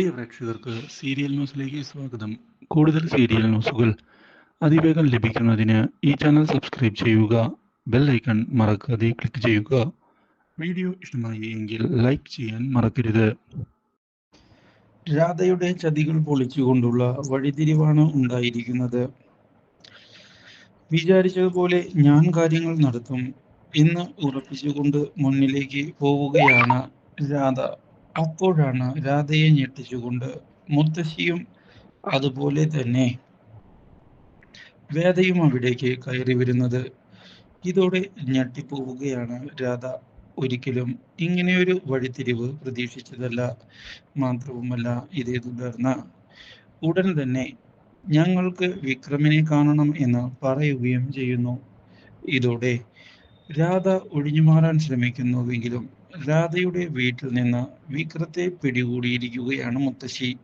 പ്രിയ പ്രേക്ഷകർക്ക് സീരിയൽ ന്യൂസിലേക്ക് സ്വാഗതം. കൂടുതൽ സീരിയൽ ന്യൂസുകൾ അതിവേഗം ലഭിക്കുന്നതിന് ഈ ചാനൽ സബ്സ്ക്രൈബ് ചെയ്യുക ബെൽ ഐക്കൺ മറക്കാതെ ക്ലിക്ക് ചെയ്യുക. വീഡിയോ ഇഷ്ടമായി എങ്കിൽ ലൈക്ക് ചെയ്യാൻ മറക്കരുത്. രാധയുടെ ചതികൾ പൊളിച്ചുകൊണ്ടുള്ള വഴിതിരിവാണ് ഉണ്ടായിരിക്കുന്നത്. വിചാരിച്ചതുപോലെ ഞാൻ കാര്യങ്ങൾ നടത്തും. എന്ന് ഉറപ്പിച്ചുകൊണ്ട് മുന്നിലേക്ക് പോവുകയാണ് രാധ. അപ്പോഴാണ് രാധയെ ഞെട്ടിച്ചുകൊണ്ട് മുത്തശ്ശിയും അതുപോലെ തന്നെ വേദയും അവിടേക്ക് കയറി വരുന്നത്. ഇതോടെ ഞെട്ടിപ്പോവുകയാണ് രാധ. ഒരിക്കലും ഇങ്ങനെയൊരു വഴിത്തിരിവ് പ്രതീക്ഷിച്ചതല്ല. മാത്രവുമല്ല ഇതേ തുടർന്ന് ഉടൻ തന്നെ ഞങ്ങൾക്ക് വിക്രമിനെ കാണണം എന്ന് പറയുകയും ചെയ്യുന്നു. ഇതോടെ രാധ ഒഴിഞ്ഞു മാറാൻ ശ്രമിക്കുന്നുവെങ്കിലും രാധയുടെ വീട്ടിൽ നിന്ന് വിക്രത്തെ പിടികൂടിയിരിക്കുകയാണ് മുത്തശ്ശി.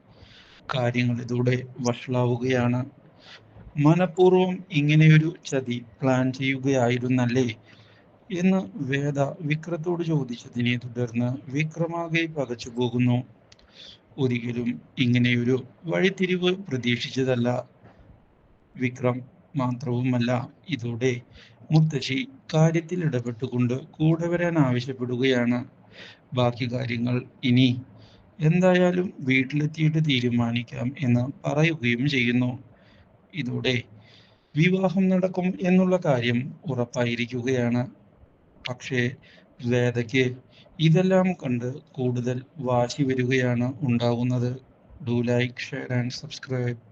കാര്യങ്ങൾ ഇതോടെ വഷളാവുകയാണ്. മനഃപൂർവം ഇങ്ങനെയൊരു ചതി പ്ലാൻ ചെയ്യുകയായിരുന്നല്ലേ? എന്ന് വേദ വിക്രത്തോട് ചോദിച്ചതിനെ തുടർന്ന് വിക്രമാകെ പകച്ചു പോകുന്നു. ഒരിക്കലും ഇങ്ങനെയൊരു വഴിത്തിരിവ് പ്രതീക്ഷിച്ചതല്ല. വിക്രം മാത്രവുമല്ല ഇതോടെ മുത്തശ്ശി കാര്യത്തിൽ ഇടപെട്ടുകൊണ്ട് കൂടെ വരാൻ ആവശ്യപ്പെടുകയാണ്. ബാക്കി കാര്യങ്ങൾ ഇനി എന്തായാലും വീട്ടിലെത്തിയിട്ട് തീരുമാനിക്കാം എന്ന് പറയുകയും ചെയ്യുന്നു. ഇതോടെ വിവാഹം നടക്കും എന്നുള്ള കാര്യം ഉറപ്പായിരിക്കുകയാണ്. പക്ഷേ വേദയ്ക്ക് ഇതെല്ലാം കണ്ട് കൂടുതൽ വാശി വരികയാണ് ഉണ്ടാകുന്നത് do like share and subscribe.